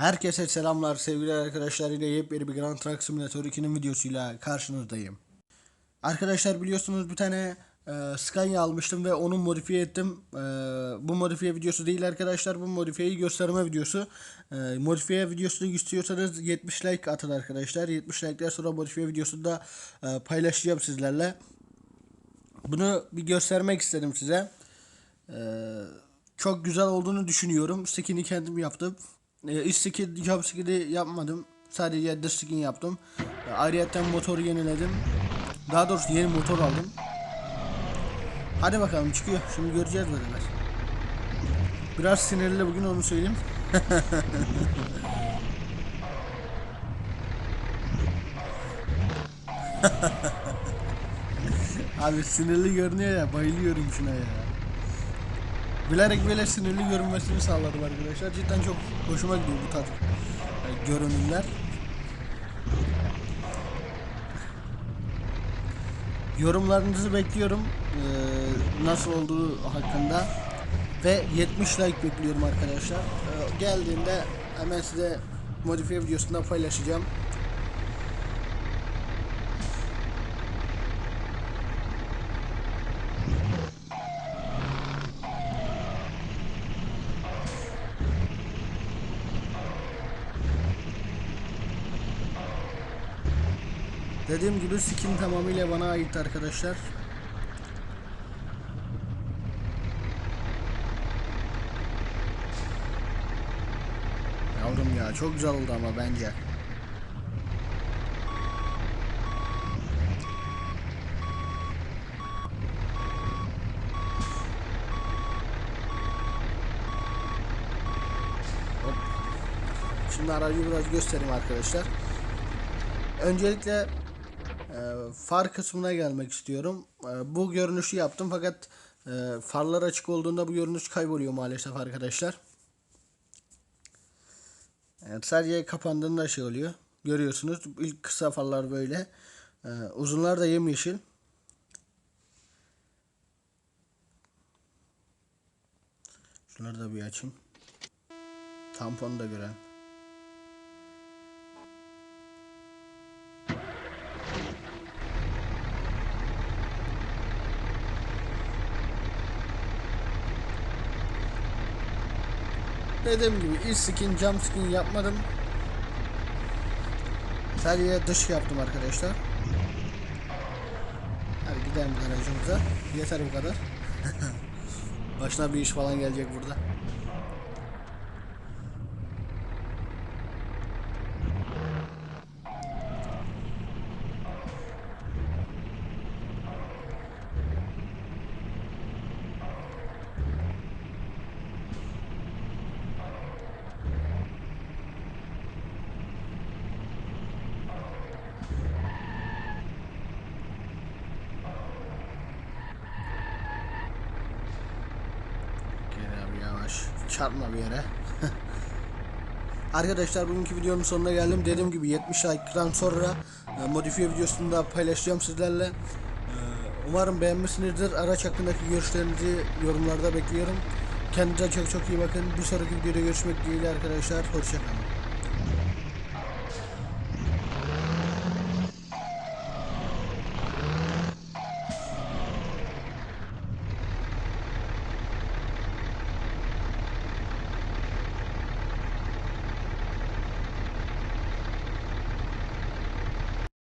Herkese selamlar sevgili arkadaşlar yine yepyeni bir Grand Truck Simulator 2'nin videosuyla karşınızdayım. Arkadaşlar biliyorsunuz bir tane e, Scania almıştım ve onu modifiye ettim. E, bu modifiye videosu değil arkadaşlar bu modifiyeyi gösterme videosu. E, modifiye videosunu istiyorsanız 70 like atın arkadaşlar. 70 like'den sonra modifiye videosunu da e, paylaşacağım sizlerle. Bunu bir göstermek istedim size. Ee, çok güzel olduğunu düşünüyorum. Skin'i kendim yaptım. Ee, iç skin, job skin'i yapmadım. Sadece dış skin yaptım. Ee, ayrıyeten motoru yeniledim. Daha doğrusu yeni motor aldım. Hadi bakalım çıkıyor. Şimdi göreceğiz beraber. Biraz sinirli bugün onu söyleyeyim. Abi sinirli görünüyor ya bayılıyorum şuna ya. Bilerek böyle sinirli görünmesini sağladım arkadaşlar. Cidden çok hoşuma gidiyor bu tarz e, görünümler. Yorumlarınızı bekliyorum. Ee, nasıl olduğu hakkında. Ve 70 like bekliyorum arkadaşlar. Ee, geldiğinde hemen size modifiye videosunda paylaşacağım. Dediğim gibi skin tamamıyla bana ait arkadaşlar. Yavrum ya çok güzel oldu ama bence. Şimdi aracı biraz göstereyim arkadaşlar. Öncelikle far kısmına gelmek istiyorum. E, bu görünüşü yaptım fakat e, farlar açık olduğunda bu görünüş kayboluyor maalesef arkadaşlar. Evet, sadece kapandığında şey oluyor. Görüyorsunuz ilk kısa farlar böyle. E, uzunlar da yemyeşil. Şunları da bir açayım. Tamponu da gören. Dediğim gibi ilk skin, cam skin yapmadım. Sadece dış yaptım arkadaşlar. Hadi gidelim garajımıza. Yeter bu kadar. Başına bir iş falan gelecek burada. Abi yavaş. Çarpma bir yere. Arkadaşlar bugünkü videonun sonuna geldim. Dediğim gibi 70 like'dan sonra e, modifiye videosunu da paylaşacağım sizlerle. E, umarım beğenmişsinizdir. Araç hakkındaki görüşlerinizi yorumlarda bekliyorum. Kendinize çok çok iyi bakın. Bir sonraki videoda görüşmek dileğiyle arkadaşlar. Hoşçakalın.